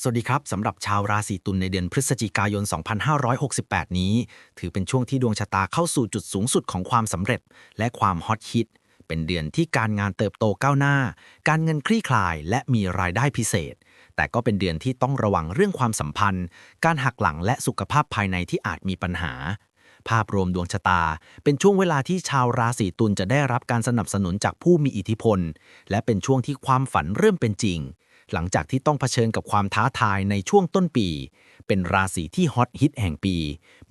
สวัสดีครับสำหรับชาวราศีตุลในเดือนพฤศจิกายน 2568 นี้ ถือเป็นช่วงที่ดวงชะตาเข้าสู่จุดสูงสุดของความสำเร็จ และความฮอตฮิต เป็นเดือนที่การงานเติบโตก้าวหน้า การเงินคลี่คลาย และมีรายได้พิเศษ แต่ก็เป็นเดือนที่ต้องระวังเรื่องความสัมพันธ์ การหักหลังและสุขภาพภายในที่อาจมีปัญหา ภาพรวมดวงชะตา เป็นช่วงเวลาที่ชาวราศีตุลจะได้รับการสนับสนุนจากผู้มีอิทธิพล และเป็นช่วงที่ความฝันเริ่มเป็นจริง หลังจากที่ต้องเผชิญกับความท้าทายในช่วงต้นปี เป็นราศีที่ฮอตฮิตแห่งปี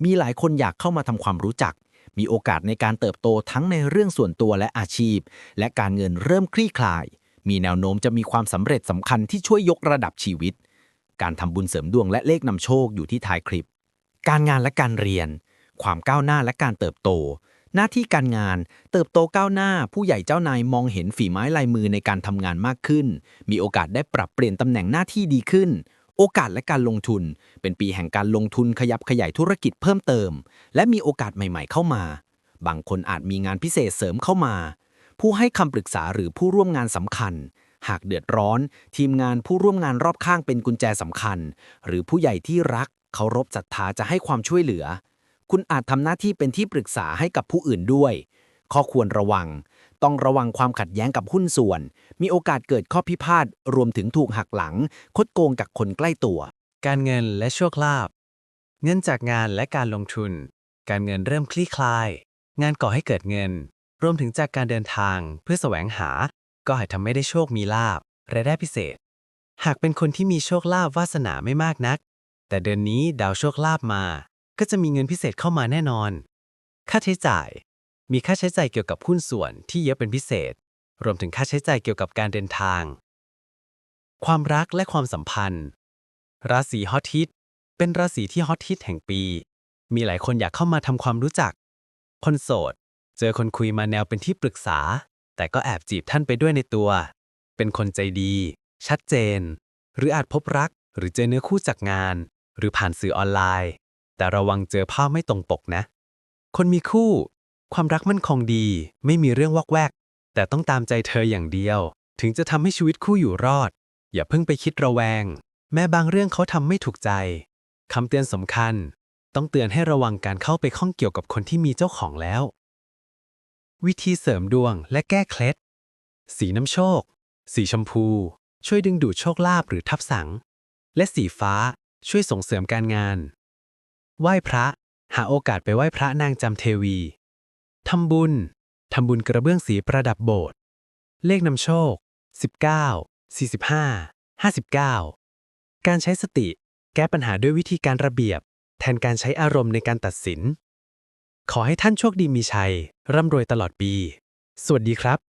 มีหลายคนอยากเข้ามาทำความรู้จัก มีโอกาสในการเติบโตทั้งในเรื่องส่วนตัวและอาชีพ และการเงินเริ่มคลี่คลาย มีแนวโน้มจะมีความสำเร็จสำคัญที่ช่วยยกระดับชีวิต การทำบุญเสริมดวงและเลขนำโชคอยู่ที่ท้ายคลิป การงานและการเรียน ความก้าวหน้าและการเติบโต หน้าที่การงานเติบโตก้าวหน้าผู้ใหญ่เจ้านายมองเห็นฝีไม้ลายมือในการทำงานมากขึ้น มีโอกาสได้ปรับเปลี่ยนตำแหน่งหน้าที่ดีขึ้น โอกาสและการลงทุน เป็นปีแห่งการลงทุนขยับขยายธุรกิจเพิ่มเติม และมีโอกาสใหม่ ๆ เข้ามา บางคนอาจมีงานพิเศษเสริมเข้ามา ผู้ให้คำปรึกษาหรือผู้ร่วมงานสำคัญ หากเดือดร้อน ทีมงานผู้ร่วมงานรอบข้างเป็นกุญแจสำคัญ หรือผู้ใหญ่ที่รักเคารพศรัทธาจะให้ความช่วยเหลือ คุณอาจทำหน้าที่เป็นที่ปรึกษาให้กับผู้อื่นด้วย ข้อควรระวัง ต้องระวังความขัดแย้งกับหุ้นส่วน มีโอกาสเกิดข้อพิพาท รวมถึงถูกหักหลัง คดโกงกับคนใกล้ตัว การเงินและโชคลาภ เงินจากงานและการลงทุน การเงินเริ่มคลี่คลาย งานก่อให้เกิดเงิน รวมถึงจากการเดินทางเพื่อแสวงหา ก็ให้ทำให้ได้โชคมีลาบรายได้พิเศษ หากเป็นคนที่มีโชคลาภวาสนาไม่มากนัก แต่เดือนนี้ดาวโชคลาภมา ก็จะมีเงินพิเศษเข้ามาแน่นอน ค่าใช้จ่าย มีค่าใช้จ่ายเกี่ยวกับหุ้นส่วนที่เยอะเป็นพิเศษ รวมถึงค่าใช้จ่ายเกี่ยวกับการเดินทาง ความรักและความสัมพันธ์ ราศีฮอตฮิต เป็นราศีที่ฮอตฮิตแห่งปี มีหลายคนอยากเข้ามาทำความรู้จัก คนโสด เจอคนคุยมาแนวเป็นที่ปรึกษา แต่ก็แอบจีบท่านไปด้วยในตัว เป็นคนใจดี ชัดเจน หรืออาจพบรักหรือเจอเนื้อคู่จากงาน หรือผ่านสื่อออนไลน์ แต่ระวังเจอภาพไม่ตรงปกนะ คนมีคู่ ความรักมั่นคงดี ไม่มีเรื่องวอกแวก แต่ต้องตามใจเธออย่างเดียว ถึงจะทำให้ชีวิตคู่อยู่รอด อย่าเพิ่งไปคิดระแวง แม้บางเรื่องเขาทำไม่ถูกใจคำเตือนสำคัญ ต้องเตือนให้ระวังการเข้าไปข้องเกี่ยวกับคนที่มีเจ้าของแล้ว วิธีเสริมดวงและแก้เคล็ด สีน้ำโชค สีชมพู ช่วยดึงดูดโชคลาภหรือทับสัง และสีฟ้าช่วยส่งเสริมการงาน ไหว้พระ หาโอกาสไปไหว้พระนางจำเทวี ทำบุญ ทำบุญกระเบื้องสีประดับโบสถ์ เลขนำโชค 19 45 59 การใช้สติ แก้ปัญหาด้วยวิธีการระเบียบ แทนการใช้อารมณ์ในการตัดสิน ขอให้ท่านโชคดีมีชัย ร่ำรวยตลอดปี สวัสดีครับ